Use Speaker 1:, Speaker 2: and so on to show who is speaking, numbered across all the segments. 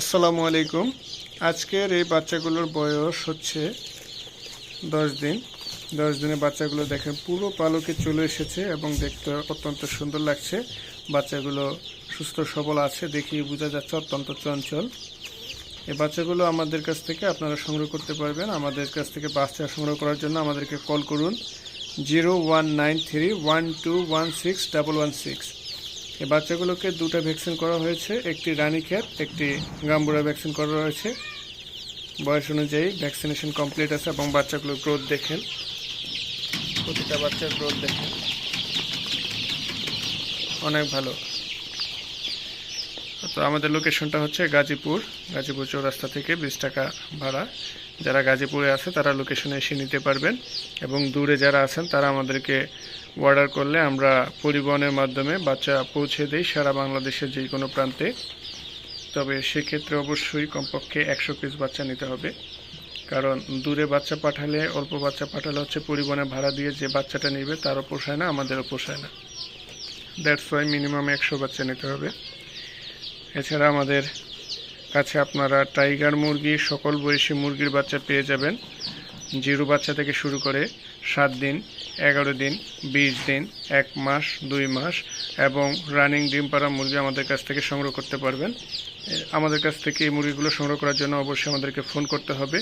Speaker 1: আসসালামু আলাইকুম। আজকের এই বাচ্চাগুলোর বয়স হচ্ছে দশ দিন। দশ দিনে বাচ্চাগুলো দেখেন, পুরো পালকে চলে এসেছে এবং দেখতে অত্যন্ত সুন্দর লাগছে। বাচ্চাগুলো সুস্থ, সবল আছে দেখেই বোঝা যাচ্ছে অত্যন্ত চঞ্চল। এই বাচ্চাগুলো আমাদের কাছ থেকে আপনারা সংগ্রহ করতে পারবেন। আমাদের কাছ থেকে বাচ্চা সংগ্রহ করার জন্য আমাদেরকে কল করুন zero one nine three one two one six double one six. এই বাচ্চাগুলোকে দুটো ভ্যাকসিন করা হয়েছে, একটি রানীক্ষেত একটি গাম্বুরা ভ্যাকসিন করা হয়েছে। বয়স অনুযায়ী ভ্যাকসিনেশন কমপ্লিট আছে এবং বাচ্চাগুলোর গ্রোথ দেখেন। প্রতিটা বাচ্চার গ্রোথ দেখেন। অনেক ভালো। তো আমাদের লোকেশনটা হচ্ছে গাজীপুর গাজীপুর চৌরাস্তা থেকে বিশ টাকা ভাড়া। যারা গাজীপুরে আছে, তারা লোকেশনে এসে নিতে পারবেন। এবং দূরে যারা আছেন, তারা আমাদেরকে অর্ডার করলে আমরা পরিবহনের মাধ্যমে বাচ্চা পৌঁছে দিই সারা বাংলাদেশের যে কোনো প্রান্তে। তবে সেক্ষেত্রে অবশ্যই কমপক্ষে একশো পিস বাচ্চা নিতে হবে। কারণ দূরে বাচ্চা পাঠালে, অল্প বাচ্চা পাঠালে হচ্ছে পরিবহনে ভাড়া দিয়ে যে বাচ্চাটা নেবে তারও পোষায় না আমাদেরও পোষায় না। দ্যাটস ওয়াই মিনিমাম একশো বাচ্চা নিতে হবে। এছাড়া আমাদের কাছে আপনারা টাইগার মুরগি, সকল বয়সী মুরগির বাচ্চা পেয়ে যাবেন। জিরো বাচ্চা থেকে শুরু করে সাত দিন, এগারো দিন, বিশ দিন, এক মাস, দুই মাস এবং রানিং ডিম পাড়া মুরগি আমাদের কাছ থেকে সংগ্রহ করতে পারবেন। আমাদের কাছ থেকে এই মুরগিগুলো সংগ্রহ করার জন্য অবশ্যই আমাদেরকে ফোন করতে হবে।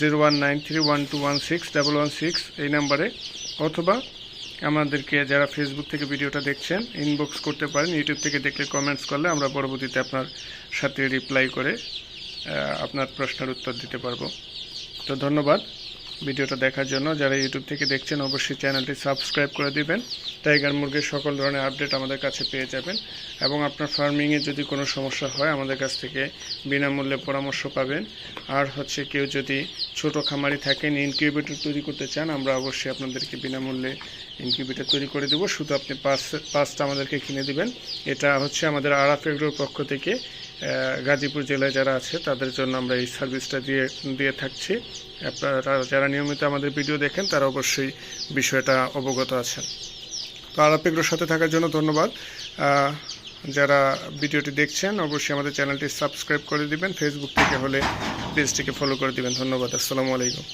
Speaker 1: Zero one nine three one two one six double one six এই নাম্বারে অথবা আমাদেরকে যারা ফেসবুক থেকে ভিডিওটা দেখছেন ইনবক্স করতে পারেন ইউটিউব থেকে দেখলে কমেন্টস করলে আমরা পরবর্তীতে আপনার সাথে রিপ্লাই করে আপনার প্রশ্নের উত্তর দিতে পারব। তো ধন্যবাদ। ভিডিওটা দেখার জন্য যারা ইউটিউব থেকে দেখছেন, অবশ্যই চ্যানেলটি সাবস্ক্রাইব করে দিবেন। টাইগার মুরগির সকল ধরনের আপডেট আমাদের কাছে পেয়ে যাবেন। এবং আপনার ফার্মিংয়ে যদি কোনো সমস্যা হয়, আমাদের কাছ থেকে বিনামূল্যে পরামর্শ পাবেন। আর হচ্ছে কেউ যদি ছোট খামারি থাকেন ইনকিউবেটর তৈরি করতে চান, আমরা অবশ্যই আপনাদেরকে বিনামূল্যে ইনকিউবেটর তৈরি করে দেবো। শুধু আপনি পাঁচ, পাঁচটা আমাদেরকে কিনে দিবেন। এটা হচ্ছে আমাদের আরাফ এগ্রোর পক্ষ থেকে গাজীপুর জেলায় যারা আছে, তাদের জন্য আমরা এই সার্ভিসটা দিয়ে দিয়ে থাকছি। আপনারা যারা নিয়মিত আমাদের ভিডিও দেখেন, তারা অবশ্যই বিষয়টা অবগত আছেন। তো আরাফ সাথে থাকার জন্য ধন্যবাদ। যারা ভিডিওটি দেখছেন, অবশ্যই আমাদের চ্যানেলটি সাবস্ক্রাইব করে দিবেন। ফেসবুক থেকে হলে পেজটিকে ফলো করে দিবেন। ধন্যবাদ। আসসালামু আলাইকুম।